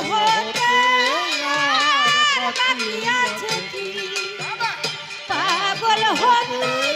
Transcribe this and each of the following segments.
হতে পাগল হতে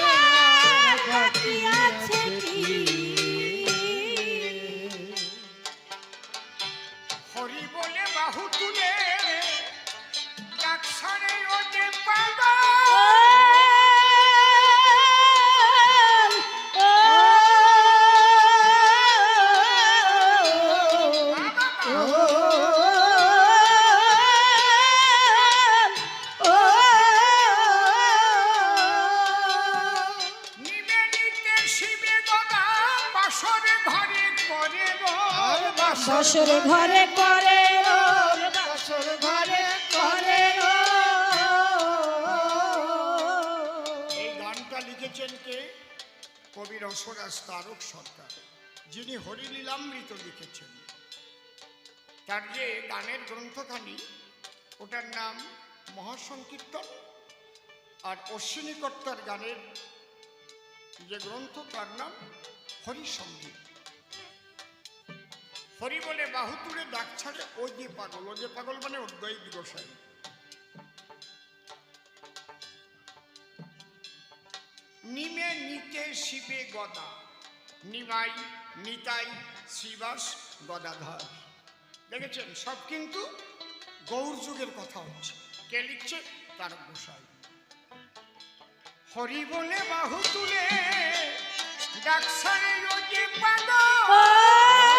রসরাজ তারক সরকার, যিনি হরিলীলামৃত লিখেছেন। তার যে গানের গ্রন্থখানি, ওটার নাম মহাসংকীর্তন, আর অশ্বিনী কর্তার গানের যে গ্রন্থ, তার নাম হরিসঙ্গীত হরি বলে বাহু তুলে ডাক ছাড়ে, ও যে পাগল, ও যে পাগল মানে অদ্বৈত গোসাই। নিমে নিতে শিবে গদা। নিমাই, নিতাই, শ্রীবাস, গদাধর। দেখেছেন, সব কিন্তু গৌর যুগের কথা হচ্ছে। কে লিখছে? তার গোসাই। হরি বলে বাহু তুলে ডাকসারে যে পাগল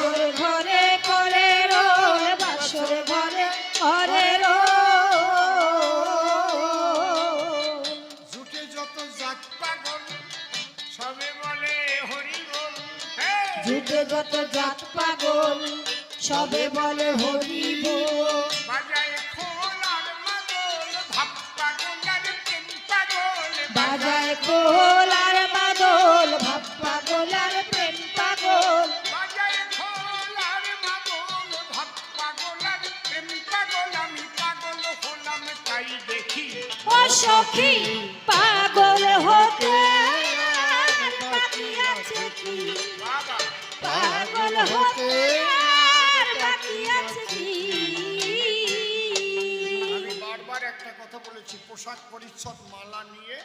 বাসর ঘরে করে রোল বাসর ঘরে করে রোল জুটে যত জাত পাগল সবে বলে হরি বল যুগে যত জাত পাগল সবে বলে হরি বল। বাজায় খোল আর ভাব পাগল প্রেম পাগল বাজায় আমি বারবার একটা কথা বলেছি, পোশাক পরিচ্ছদ মালা নিয়ে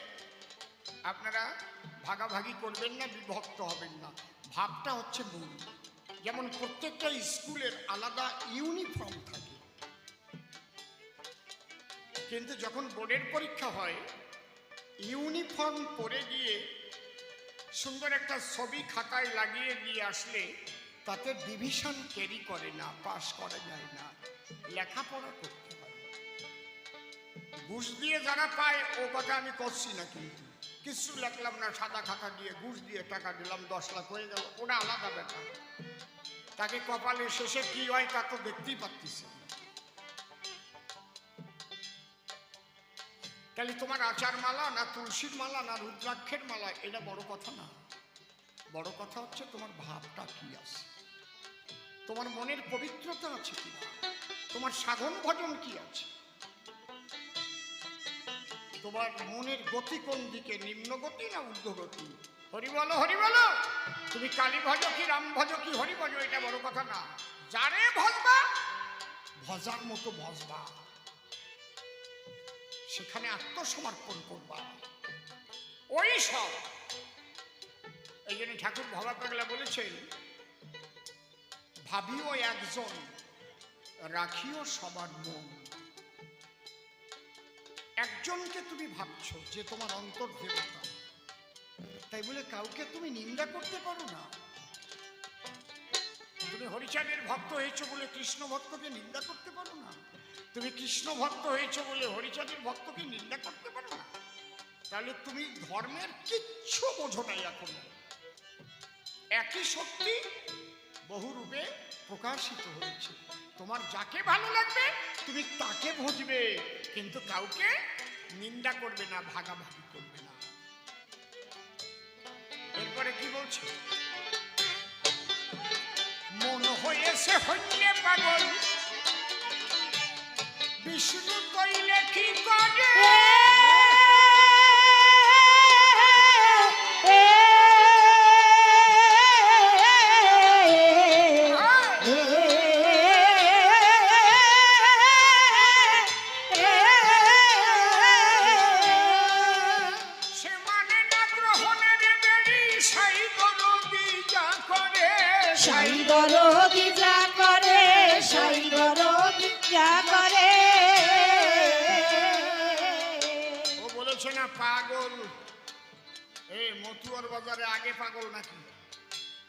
আপনারা ভাগাভাগি করবেন না, বিভক্ত হবেন না। ভাবটা হচ্ছে মূল যেমন প্রত্যেকটা স্কুলের আলাদা ইউনিফর্ম থাকে। কিন্তু যখন বোর্ডের পরীক্ষা হয়, ইউনিফর্ম পরে গিয়ে সুন্দর একটা ছবি খাতায় লাগিয়ে দিয়ে আসলে তাতে ডিভিশন ক্যারি করে না পাশ করা যায় না। লেখাপড়া করতে হয়। ঘুষ দিয়ে যারা পায়, ও কথা আমি করছি না কিন্তু। কিছু লেখলাম না, সাদা খাতা দিয়ে ঘুষ দিয়ে টাকা দিলাম, দশ লাখ হয়ে গেল। ওটা আলাদা ব্যাপার। তাকে কপালে শেষে কি হয় তা তো দেখতেই পাচ্ছিস তাহলে তোমার আচার মালা না তুলসীর মালা না রুদ্রাক্ষের মালা, এটা বড় কথা না। বড় কথা হচ্ছে তোমার ভাবটা কি আছে? তোমার মনের পবিত্রতা আছে কি তোমার সাধন ভজন কি আছে? তোমার মনের গতি কোন দিকে, নিম্ন গতি না ঊর্ধ্ব গতি? হরি বলো হরি বলো। তুমি কালী ভজ কি, রাম ভজ কি, হরি ভজ, এটা বড় কথা না। যারে ভজবা, ভজার মতো ভজবা। সেখানে আত্মসমর্পণ করবা। ওই সব। এই জন্য ঠাকুর ভবা পাগলা বলেছেন, ভাবিও একজন, রাখিও সবার মন। একজনকে তুমি ভাবছ যে তোমার অন্তর দেবতা। তাই বলে কাউকে তুমি নিন্দা করতে পারো না। তুমি হরিচাঁদের ভক্ত হয়েছো বলে কৃষ্ণ ভক্তকে নিন্দা করতে পারো না। তুমি কৃষ্ণ ভক্ত হয়েছো বলে হরিচাঁদের ভক্তকে নিন্দা করতে পারো না? তাহলে তুমি ধর্মের কিচ্ছু বোঝো নাই এখনও। একই শক্তি বহু রূপে প্রকাশিত হয়েছে। তোমার যাকে ভালো লাগবে, তুমি তাকে বুঝবে। কিন্তু কাউকে নিন্দা করবে না, ভাগাভাগি করবে না। এরপরে কি বলছে? মন হয়েছে হইলে পাগল বিষ্ণু কইলে কি করে?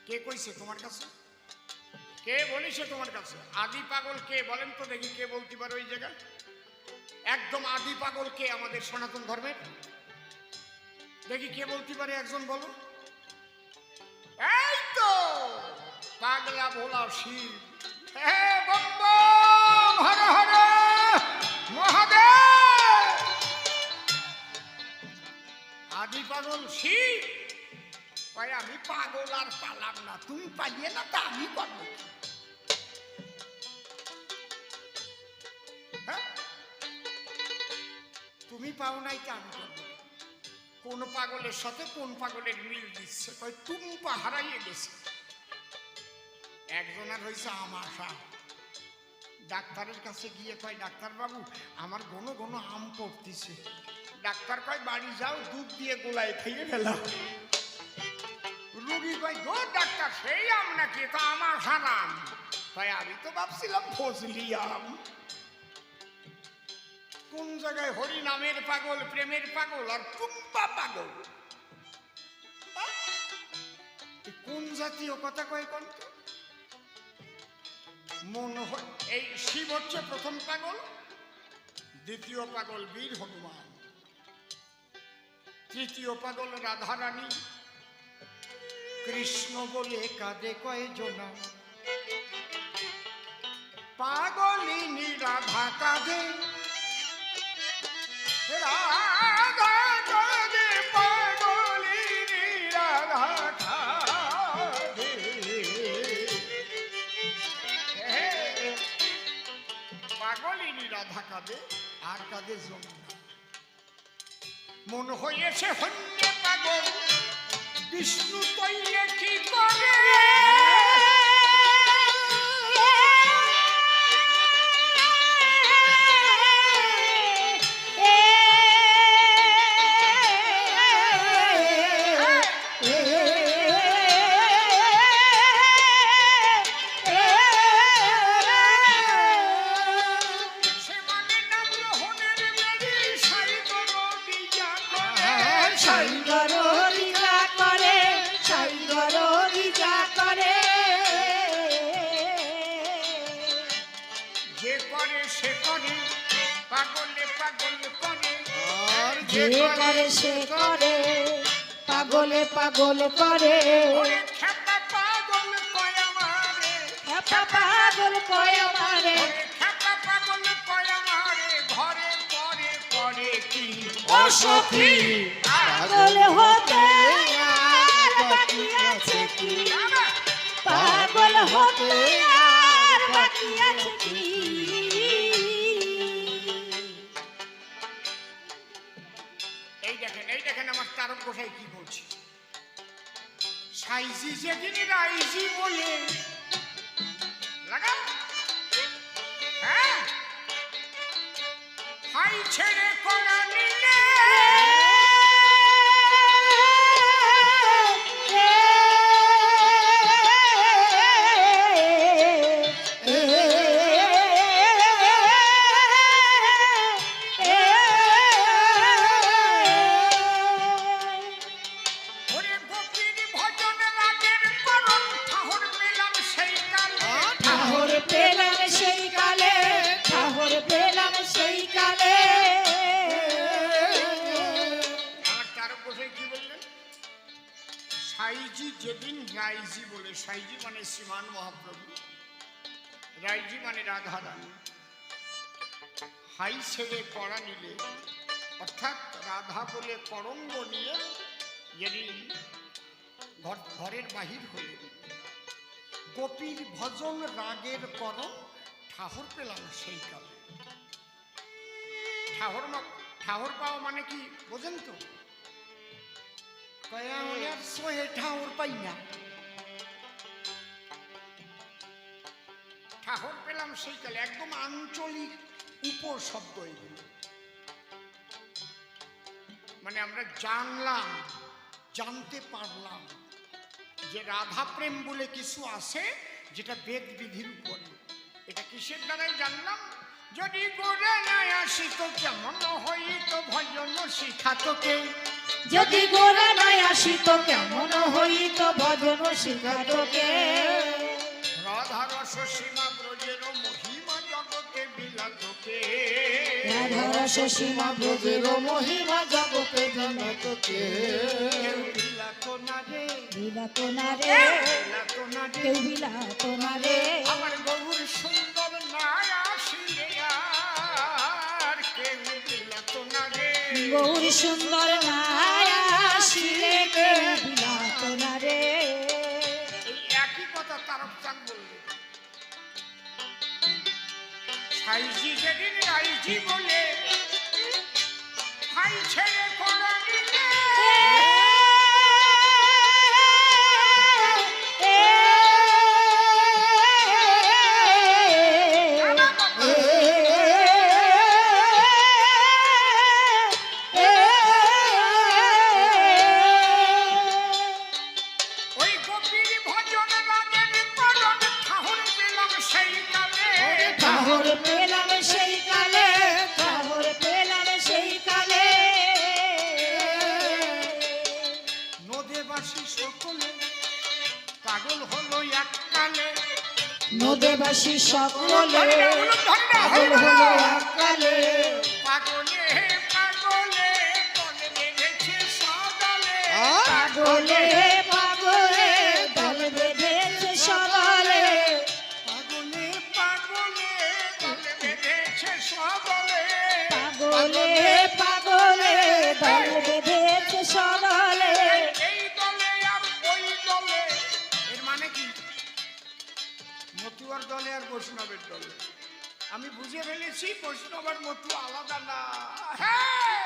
কে কইছে তোমার কাছে? কে বলিছে তোমার কাছে? আদি পাগল কে? বলেন তো দেখি কে বলতে পারে ওই জায়গায়। একদম আদি পাগল কে আমাদের সনাতন ধর্মের? দেখি কে বলতে পারে একজন বলো। এই তো, পাগলা ভোলা শিব। মহাদেব! আদি পাগল শিব? কয়, আমি পাগল আর পালাম না, তুমি পালিয়ে না তা আমি পারব কি? হ্যাঁ? তুমি পাও নাই তা আমি কোন পাগলের সাথে কোন পাগলের মিল দিচ্ছে? কয় টুম্পা হারাইয়ে গেছে। একজনের হয়েছে আমাশা ডাক্তারের কাছে গিয়ে কয় ডাক্তার বাবু আমার ঘন ঘন আম পড়তিছে। ডাক্তার কয়, বাড়ি যাও, দুধ দিয়ে গোলায় খেয়ে ফেলা রুগী কয় ডাক্তার, সেই আম নাকি? তো আমার সানাম তাই আমি তো ভাবছিলাম, ফজলি আম। কোন জায়গায় হরি নামের পাগল, প্রেমের পাগল, আর টুম্পা পাগল? কোন জাতীয় কথা কয় কোন মন এই শিব হচ্ছে প্রথম পাগল, দ্বিতীয় পাগল বীর হনুমান, তৃতীয় পাগল রাধারানী কৃষ্ণ বলে কাঁদে কয়জনা। পাগলিনী রাধা কাঁদে রাধা রাধা আর মন হয়েছে হন্য পাগল। বিষ্ণু তৈলে কি করে? যে করে সে করে। পাগলে পাগল করে। পাগল কয় পাগল মারে হতে আর বাকি আছে কি? পাগল হতে এই দেখেন এই দেখেন আমার তারক গোসাই কি বলছে? সাইজি যেদিন রাইজি বলে লাগা হ্যাঁ? ছেড়ে করা নিলে যেদিন রাইজি বলে, সাইজি মানে শ্রীমান মহাপ্রভু, রাইজি মানে রাধা রানী হাই ছেড়ে করা নিলে, অর্থাৎ রাধা বলে করঙ্গ নিয়ে যেদিন ঘর, ঘরের বাহির হয়ে গোপীর ভজন রাগের করম ঠাহর পেলাম সেই কালে। ঠাহর ঠাহর পাওয়া মানে কি, বোঝেন তো? আঞ্চলিক এগুলো মানে আমরা জানলাম জানতে পারলাম যে রাধা প্রেম বলে কিছু আছে যেটা বেদ বিধির উপরে এটা কিসের দ্বারাই জানলাম যদি গোরে নাই আসিত কেমন হইত ভজন শিখাত কে যদি গোরা নয় আসিত কেমন হইত ভজন শিখাতকে রাধা রস সীমা ব্রজের মহিমা জগতে বিলাত কে সীমা ব্রজের মহিমা জগতে বিনতকে কেউ বিলাত না রে। বিলাত না রে। বিলাত না রে। আমার গৌরী সুন্দর আসিলে বিলাত না রে একই কথা তারক চান বললেন সাইজি যেদিন রাইজি বলে, ভাই ছেড়ে নদেবাসী সকলে পাগল হলো আকালে পাগলে পাগলে পাগলে আমি বুঝে ফেলেছি বৈষ্ণবের মতো আলাদা না হ্যাঁ!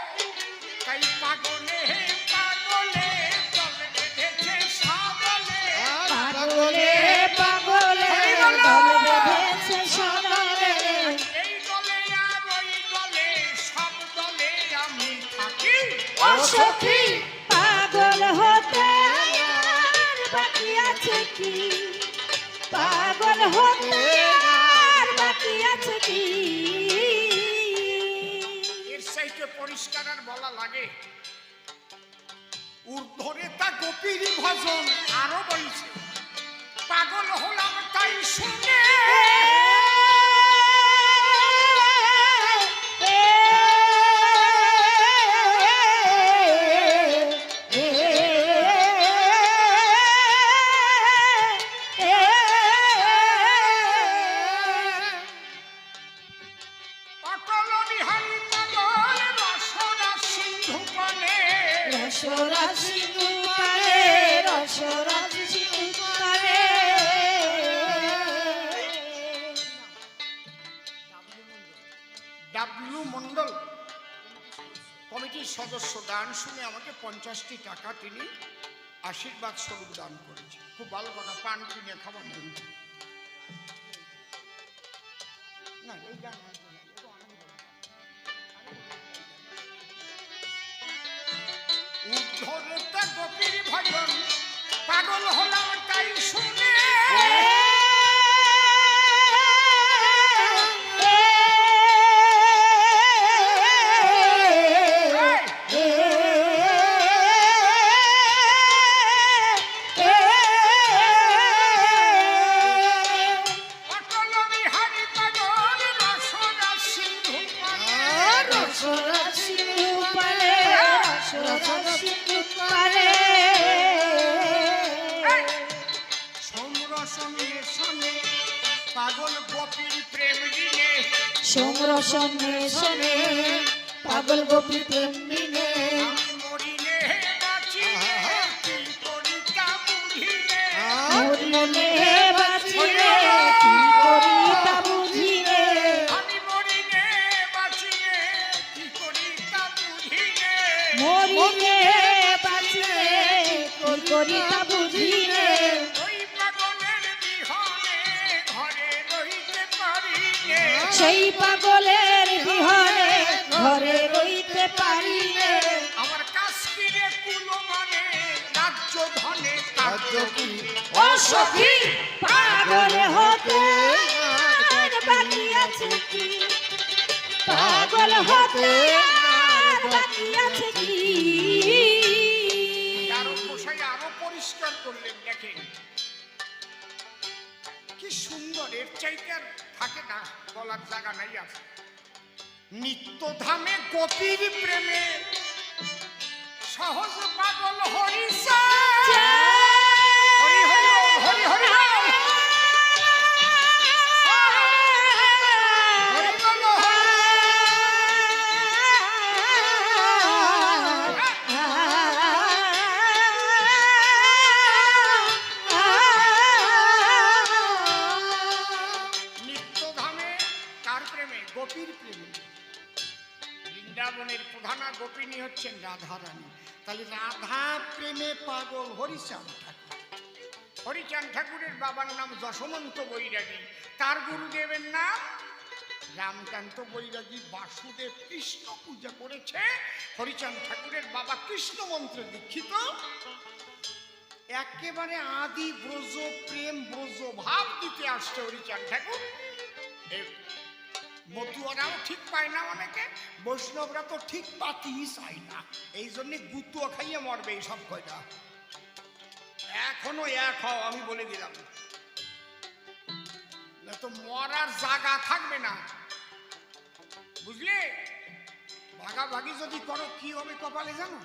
গোপীর ভজন আরও বলছে পাগল হলাম তাই শুনে কমিটির সদস্য গান শুনে আমাকে পঞ্চাশটি টাকা তিনি আশীর্বাদ স্বরূপ দান করেছে খুব ভালো কথা, পান কিনে খাবার জন্য না গোপীর ভজন, পাগল হলাম তাই শুনে। সঙ্গে শোনে পাগল গোপী প্রেম বিনে মরিলে বাঁচিলে কি করি তা বুঝিলে। মরিলে বাঁচিলে কি করি তা সেই পাগলের বিহনে ঘরে রইতে পারিলে। আমার কাশ্মীরে কুলো মানে রাজ্য ধনে কার্য কি? ও সখী পাগল হতে আর বাকি আছে কি? পাগল হতে আর বাকি আছে কি? সুন্দর এর চাইতে আর থাকে না বলার জায়গা নাই নিত্য নিত্যধামে গোপীর প্রেমে সহজ পাগল হরিষা হরি হরি হরি হরি হরি গোপিনী হচ্ছেন রাধা রানী তাহলে রাধা প্রেমে পাগল হরিচাঁদ ঠাকুর। ঠাকুরের বাবার নাম যশমন্ত বৈরাগী। তার গুরুদেবের নাম রামকান্ত বৈরাগী। বাসুদেব কৃষ্ণ পূজা করেছে। হরিচাঁদ ঠাকুরের বাবা কৃষ্ণ মন্ত্রে দীক্ষিত। একেবারে আদি ব্রজ, প্রেম ব্রজ, ভাব দিতে আসছে হরিচাঁদ ঠাকুর। মতুয়ারাও ঠিক পায় না অনেকে, বৈষ্ণবরা তো ঠিক পাতিই চায় না। এই জন্যে গুতুয়া খাইয়ে মরবে এই সব কয়টা। এখনও এক হও, আমি বলে দিলাম। না তো মরার জায়গা থাকবে না। বুঝলে? ভাগাভাগি যদি করো, কি হবে কপালে জানো?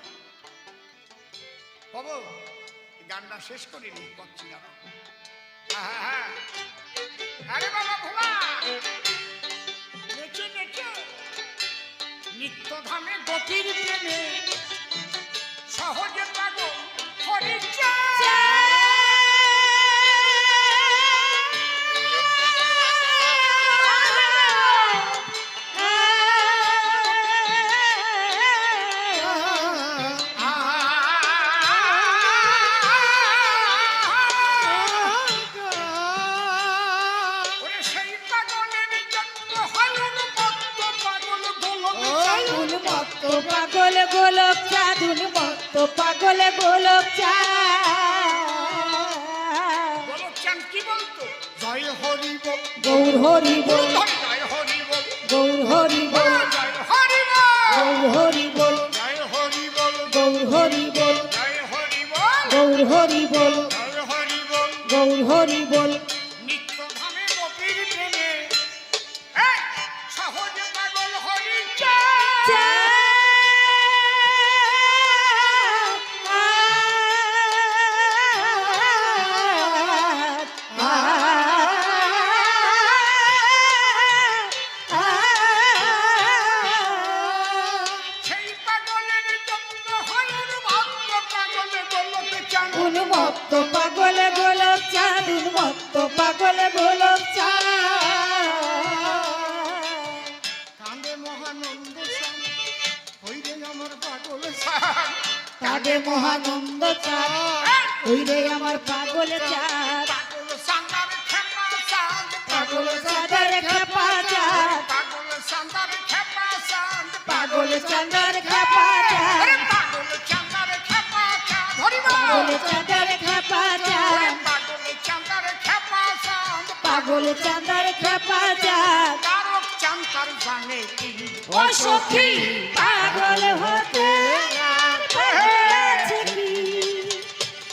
কব গানটা শেষ করিনি করছি দাঁড়াও। হ্যাঁ হ্যাঁ আরে বাবা ভোলা নিত্যধামে গতির প্রেমে সহজে পাগল হরিচা পাগল গোলক চান কি বলতো? জয় হরি গৌর হরি কাঁদে মহানন্দ চাঁদ। ওই রে আমার পাগল চাঁদ। পাগল খেপা চাঁদের খেপা চাঁদ। পাগল খেপা চাঁদের খেপা চাঁদ। পাগল চান্দার খেপা চাঁদ। ধরি পাগল চাঁদের খেপা চাঁদ। পাগল খেপা পাগল চাঁদের খেপা চাঁদ তারক চান্দার জানে কি? ও সখী পাগল হতে?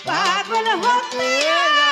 পাগল হতে